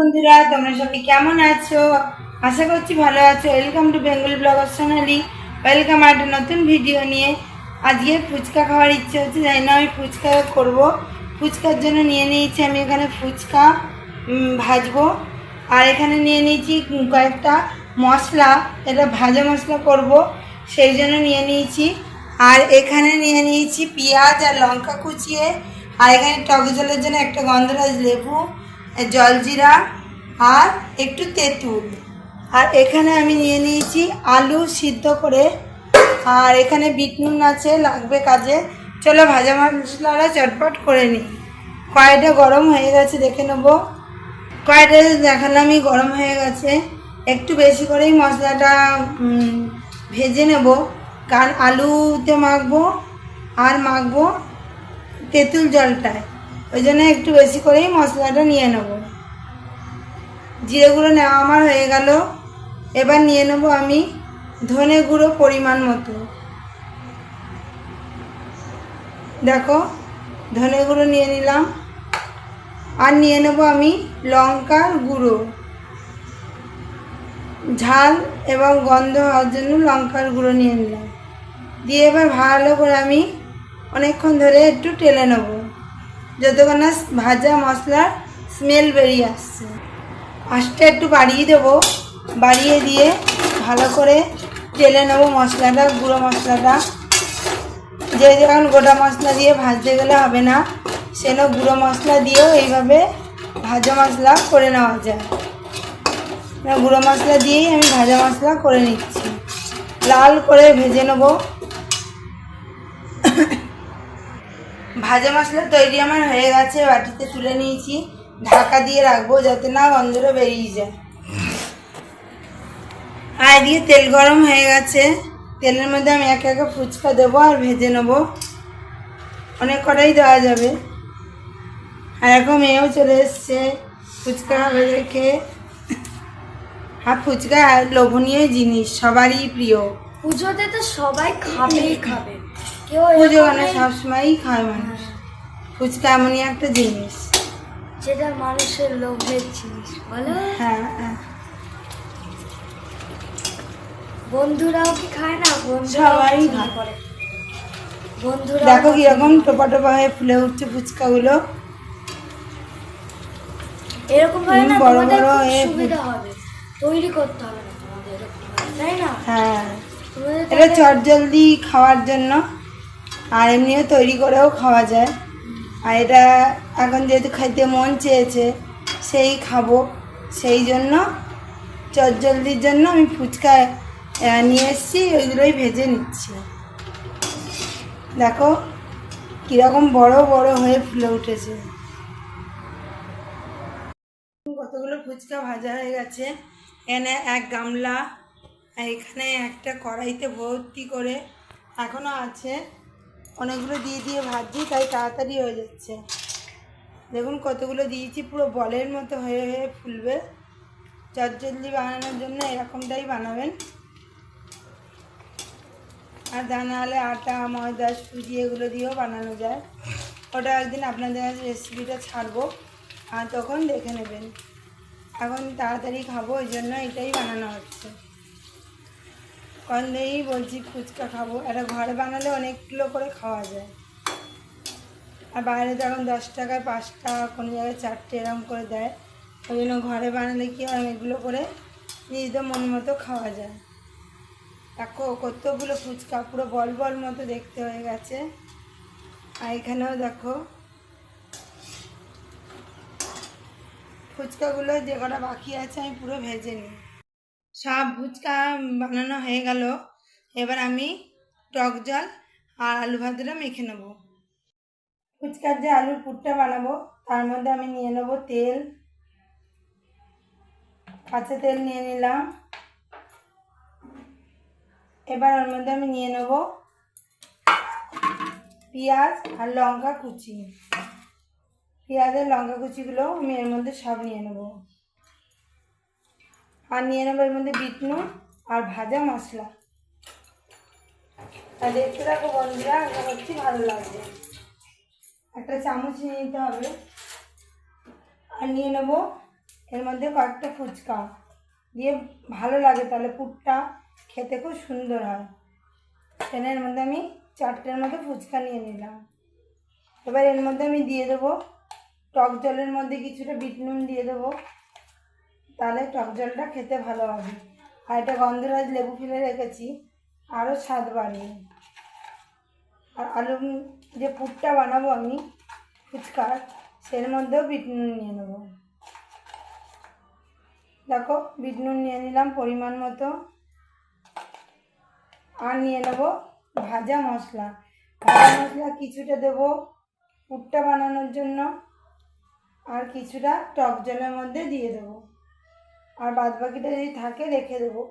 বন্ধুরা, তোমরা সবাই কেমন আছো? আশা করছি ভালো আছো। Welcome to Bengal blogger Sonali welcome একটা নতুন ভিডিও নিয়ে। আজকে ফুচকা খাওয়ার ইচ্ছে হচ্ছে, জানি না আমি ফুচকা করব। ফুচকার জন্য নিয়ে নিয়েছি আমি এখানে ফুচকা ভাজবো। আর এখানে নিয়ে নিয়েছি কয়েকটা মশলা। এটা ভাজা মশলা করব, সেই জন্য নিয়ে নিয়েছি। আর এখানে নিয়ে নিয়েছি পেঁয়াজ আর লঙ্কা কুচিয়ে। আর এখানে টক জলের জন্য একটা গন্ধরাজ লেবু। জলজিরা আর একটু তেঁতুল। আর এখানে আমি নিয়ে নিয়েছি আলু সিদ্ধ করে। আর এখানে বিট নুন আছে, লাগবে কাজে। চলো ভাজা মশলাটা চটপট করে নিই। কড়াইটা গরম হয়ে গেছে, দেখে নেব। কড়াইটা দেখালামই গরম হয়ে গেছে। একটু বেশি করেই মশলাটা ভেজে নেব। কারণ আলুতে মাখবো আর মাখবো তেঁতুল জলটায়। ওই জন্য একটু বেশি করেই মশলাটা নিয়ে নেব। জিরে গুঁড়ো নেওয়া আমার হয়ে গেল। এবার নিয়ে নেব আমি ধনে গুঁড়ো পরিমাণ মতো। দেখো, ধনে গুঁড়ো নিয়ে নিলাম। আর নিয়ে নেব আমি লঙ্কার গুঁড়ো। ঝাল এবং গন্ধ হওয়ার জন্য লঙ্কার গুঁড়ো নিয়ে নিলাম। দিয়ে এবার ভালো করে আমি অনেকক্ষণ ধরে একটু টেলে নেব। যতক্ষণ না ভাজা মশলার স্মেল বেরিয়ে আসছে। আঁচটা একটু বাড়িয়ে দেবো। বাড়িয়ে দিয়ে ভালো করে টেলে নেব মশলাটা, গুঁড়ো মশলাটা। যে এখন গোটা মশলা দিয়ে ভাজতে গেলে হবে না সেন গুঁড়ো মশলা দিয়েও এইভাবে ভাজা মশলা করে নেওয়া যায়। গুঁড়ো মশলা দিয়েই আমি ভাজা মশলা করে নিচ্ছি। লাল করে ভেজে নেব। ভাজা মশলা তৈরি আমার হয়ে গেছে বাটিতে তুলে নিয়েছি। ঢাকা দিয়ে রাখব যাতে না গন্ধটা বেরিয়ে যায়। আর এদিকে তেল গরম হয়ে গেছে। তেলের মধ্যে আমি একে একে ফুচকা দেবো আর ভেজে নেব। অনেক কটাই দেওয়া যাবে। আর এখন মেয়েও চলে এসছে ফুচকা ভেজে খেয়ে। আর ফুচকা লোভনীয় জিনিস সবারই প্রিয়। পুজোতে তো সবাই খাবেই খাবে। কেউ পুজো মানে সবসময়ই খায় মানুষ। ফুচকা এমনই একটা জিনিস। যেটা মানুষের লোভের জিনিস বলো? হ্যাঁ হ্যাঁ। বন্ধুরাও কি খায় না? সবাই। করে। বন্ধুরা দেখো কীরকম টোপা টোপা হয়ে ফুলে উঠছে ফুচকাগুলো। এরকম ভাবে না বড় বড় সুবিধা হবে। তৈরি করতে হবে না তোমাদের তাই না? হ্যাঁ। এটা তাহলে- চট জলদি খাওয়ার জন্য। আর এমনিও তৈরি করেও খাওয়া যায়। আর এটা এখন যেহেতু খাইতে মন চেয়েছে, সেই খাব। সেই জন্য চট জলদির জন্য আমি ফুচকা নিয়ে এসেছি, ওইগুলোই ভেজে নিচ্ছি। দেখো, কীরকম বড় বড় হয়ে ফুলে উঠেছে। কতগুলো ফুচকা ভাজা হয়ে গেছে। এখানে এক গামলা এখানে একটা কড়াইতে ভর্তি করে এখনও আছে। অনেকগুলো দিয়ে দিয়ে ভাজছি, তাই তাড়াতাড়ি হয়ে যাচ্ছে। দেখুন কতগুলো দিয়েছি, পুরো বলের মতো হয়ে হয়ে ফুলবে। চটজলদি বানানোর জন্য এরকমটাই বানাবেন। আর হলে আটা, ময়দা, সুজি এগুলো দিয়েও বানানো যায়। ওটা একদিন আপনাদের রেসিপিটা ছাড়বো। আর তখন দেখে নেবেন। এখন তাড়াতাড়ি খাব, ওই জন্য এটাই বানানো হচ্ছে। কন্দেই বলছি ফুচকা খাব। এটা ঘরে বানালে অনেকগুলো করে খাওয়া যায়। আর বাইরে তো এখন দশ টাকায় পাঁচটা, কোনো জায়গায় চারটে এরকম করে দেয়। ওই জন্য ঘরে বানালে কি হয় অনেকগুলো করে নিজেদের মন মতো খাওয়া যায়। দেখো, কতগুলো ফুচকা, পুরো বল বল মতো দেখতে হয়ে গেছে। আর এখানেও দেখো, ফুচকাগুলো যে কটা বাকি আছে, আমি পুরো ভেজে নিই। সব ফুচকা বানানো হয়ে গেল। এবার আমি টক জল আর আলু ভাতটা মেখে নেব। ফুচকার যে আলুর পুরটা বানাবো, তার মধ্যে আমি নিয়ে নেব তেল। কাঁচা তেল নিয়ে নিলাম। এবার ওর মধ্যে আমি নিয়ে নেব পেঁয়াজ আর লঙ্কা কুচি। পেঁয়াজের লঙ্কা কুচিগুলো আমি এর মধ্যে সব নিয়ে নেব। আর নিয়ে নেব এর মধ্যে বিট নুন আর ভাজা মশলা। আর দেখতে থাকো বন্ধুরা, আশা ভালো লাগবে। একটা চামচ নিয়ে নিতে হবে। আর নিয়ে নেব এর মধ্যে কয়েকটা ফুচকা। দিয়ে ভালো লাগে তাহলে পুরটা খেতে খুব সুন্দর হয়। সেখানে এর মধ্যে আমি চারটের মধ্যে ফুচকা নিয়ে নিলাম। এবার এর মধ্যে আমি দিয়ে দেবো টক জলের মধ্যে কিছুটা বিট নুন দিয়ে দেবো। তাহলে টক জলটা খেতে ভালো হবে। আর এটা গন্ধরাজ লেবু ফেলে রেখেছি, আরও স্বাদ বাড়িয়ে। আর আলু যে পুরটা বানাবো আমি ফুচকার সের মধ্যেও বিট নুন নিয়ে নেব। দেখো, বিট নুন নিয়ে নিলাম পরিমাণ মতো। আর নিয়ে নেব ভাজা মশলা। ভাজা মশলা কিছুটা দেবো পুরটা বানানোর জন্য। আর কিছুটা টক জলের মধ্যে দিয়ে দেবো। আর বাদ বাকিটা যদি থাকে, রেখে দেবো।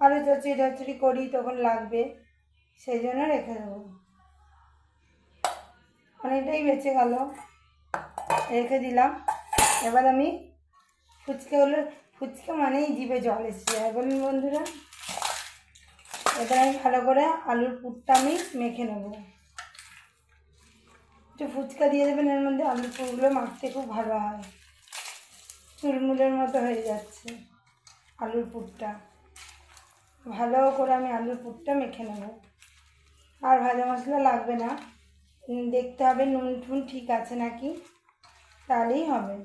আরও চচড়ি টচড়ি করি, তখন লাগবে। সেই জন্য রেখে দেবো। অনেকটাই বেঁচে গেল। রেখে দিলাম। এবার আমি ফুচকাগুলো ফুচকা মানেই জিভে জল এসছে। আর বলুন বন্ধুরা, এবার আমি ভালো করে আলুর পুরটা আমি মেখে নেব। একটু ফুচকা দিয়ে দেবেন, এর মধ্যে আলুর পুরগুলো মাখতে খুব ভালো হয়। চুলমুলের মতো হয়ে যাচ্ছে। আলুর পুরটা। ভালো করে আমি আলুর পুরটা মেখে নেব। আর ভাজা মশলা লাগবে না। দেখতে হবে নুন টুন ঠিক আছে নাকি? তাহলেই হবে।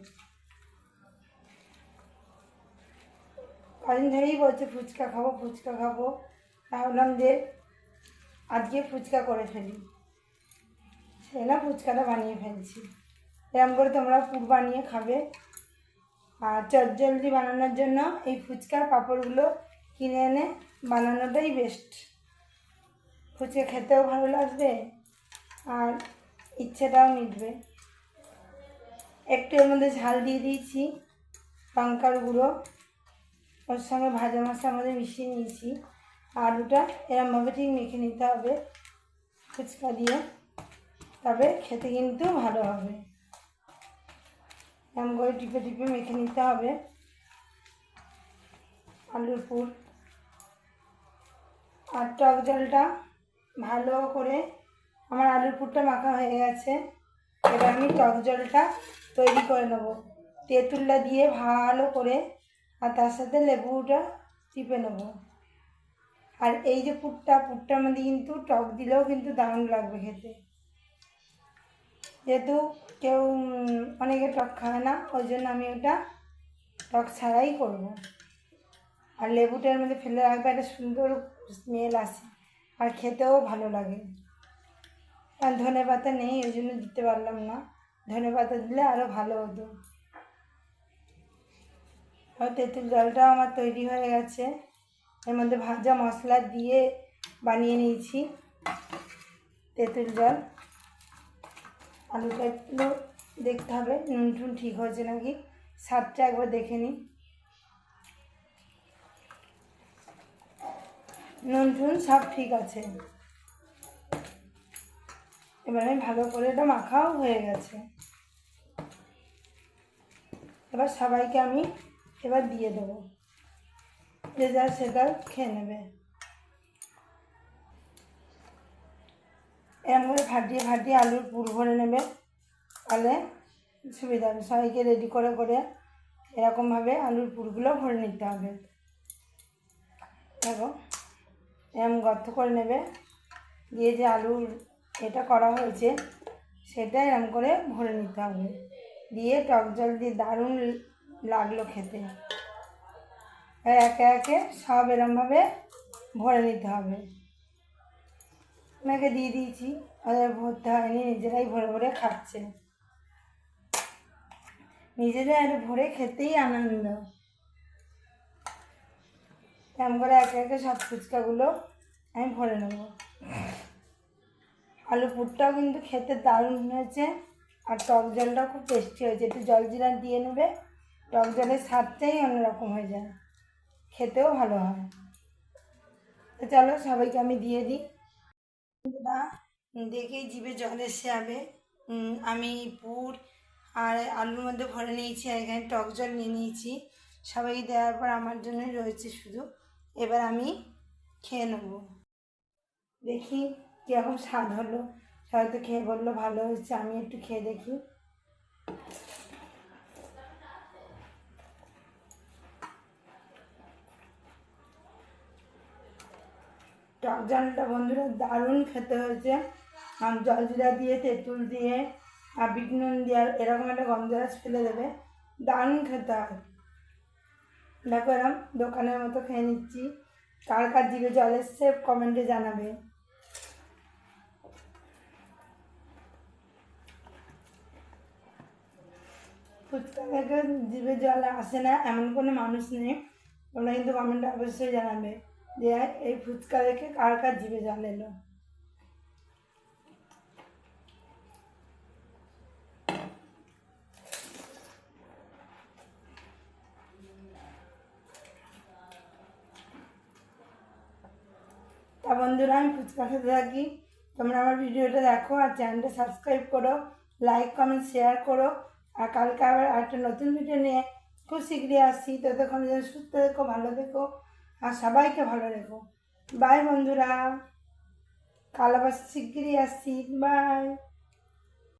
কদিন ধরেই বলছে, ফুচকা খাব ফুচকা খাব। ভাবলাম যে আজকে ফুচকা করে ফেলি। সেই না ফুচকাটা বানিয়ে ফেলছি। এরকম করে তোমরা পুর বানিয়ে খাবে। আর চটজলদি বানানোর জন্য এই ফুচকার পাঁপড়গুলো কিনে এনে বানানোটাই বেস্ট ফুচকা খেতেও ভালো লাগবে আর ইচ্ছেটাও মিটবে। একটু এর মধ্যে ঝাল দিয়ে দিয়েছি, লঙ্কার গুঁড়ো, ওর সঙ্গে ভাজা মশলার মধ্যে মিশিয়ে নিয়েছি। আলুটা এরমভাবে ঠিক মেখে নিতে হবে ফুচকা দিয়ে, তবে খেতে কিন্তু ভালো হবে। এরম করে টিপে টিপে মেখে নিতে হবে। আলুর পুর। আর টক জলটা ভালো করে আমার আলুর পুরটা মাখা হয়ে গেছে। এবার আমি টক জলটা তৈরি করে নেব। তেঁতুলটা দিয়ে ভালো করে আর তার সাথে লেবুটা চিপে নেব। আর এই যে পুরটা, পুরটার মধ্যে কিন্তু টক দিলেও কিন্তু দারুণ লাগবে খেতে। যেহেতু কেউ অনেকে টক খায় না, ওই জন্য আমি ওটা টক ছাড়াই করব। আর লেবুটার মধ্যে ফেলে রাখবে, একটা সুন্দর স্মেল আসে, আর খেতেও ভালো লাগে। আর ধনে পাতা নেই, ওই জন্য দিতে পারলাম না। ধনে পাতা দিলে আরও ভালো হতো। আর তেঁতুল জলটাও আমার তৈরি হয়ে গেছে। এর মধ্যে ভাজা মশলা দিয়ে বানিয়ে নিয়েছি তেঁতুল জল আলুটা একটু দেখতে হবে নুন টুন ঠিক হয়েছে নাকি? স্বাদটা একবার দেখে নিই। নুন টুন সব ঠিক আছে। এবার ভালো করে এটা মাখাও হয়ে গেছে। এবার সবাইকে আমি এবার দিয়ে দেবো। যে যা সেটা খেয়ে নেবে। এরকম করে ফাটিয়ে ফাটিয়ে আলুর পুর ভরে নেবে। তাহলে সুবিধা হবে। সবাইকে রেডি করে করে এরকমভাবে আলুর পুরগুলো ভরে নিতে হবে। দেখো এরকম গর্ত করে নেবে। দিয়ে যে আলুর এটা করা হয়েছে, সেটা এরম করে ভরে নিতে হবে। দিয়ে টক জল দিয়ে দারুণ লাগল খেতে। একে একে সব এরমভাবে ভরে নিতে হবে। ওনাকে দিয়ে দিয়েছি। ওদের ভরতে হয়নি নিজেরাই ভরে ভরে খাচ্ছে নিজেদের আর ভরে খেতেই আনন্দ। এরম করে একে একে সব ফুচকাগুলো আমি ভরে নেব। আলু পুরটাও কিন্তু খেতে দারুণ হয়েছে, আর টক জলটাও খুব টেস্টি হয়েছে। একটু জল জিরা দিয়ে নেবে, টক জলের স্বাদটাই অন্যরকম হয়ে যায়। খেতেও ভালো হয়। তো চলো সবাইকে আমি দিয়ে দিই। বন্ধুরা, দেখেই জিভে জল এসে যাবে। আমি পুর আর আলুর মধ্যে ভরে নিয়েছি আর এখানে টক জল নিয়ে নিয়েছি। সবাইকে দেওয়ার পর আমার জন্যই রয়েছে শুধু। এবার আমি খেয়ে নেব। দেখি কীরকম স্বাদ হলো। সবাই তো খেয়ে বলল ভালো হয়েছে আমি একটু খেয়ে দেখি। টক জালটা বন্ধুরা দারুণ খেতে হয়েছে। আর জলজিরা দিয়ে, তেঁতুল দিয়ে, আর বিট নুন দিয়ে এরকম একটা গন্ধরাজ ফেলে দেবে। দারুণ খেতে হয়। দেখো এরকম দোকানের মতো খেয়ে নিচ্ছি। কার কার জিভে জল এসছে কমেন্টে জানাবে। ফুচকা থেকে জিভে জল আসে না, এমন কোনো মানুষ নেই। তোমরা কিন্তু কমেন্টে অবশ্যই জানাবে। যে এই ফুচকা দেখে কার কার জিভে জল এলো? তা বন্ধুরা, আমি ফুচকা খেতে থাকি। তোমরা আমার ভিডিওটা দেখো আর চ্যানেলটা সাবস্ক্রাইব করো লাইক কমেন্ট শেয়ার করো। আর কালকে আবার একটা নতুন ভিডিও নিয়ে খুব শীঘ্রই আসছি। ততক্ষণ যেন সুস্থ থেকো, ভালো থেকো। আর সবাইকে ভালো রেখো। বাই বন্ধুরা। কাল আবার শিগগিরই আসছি। বাই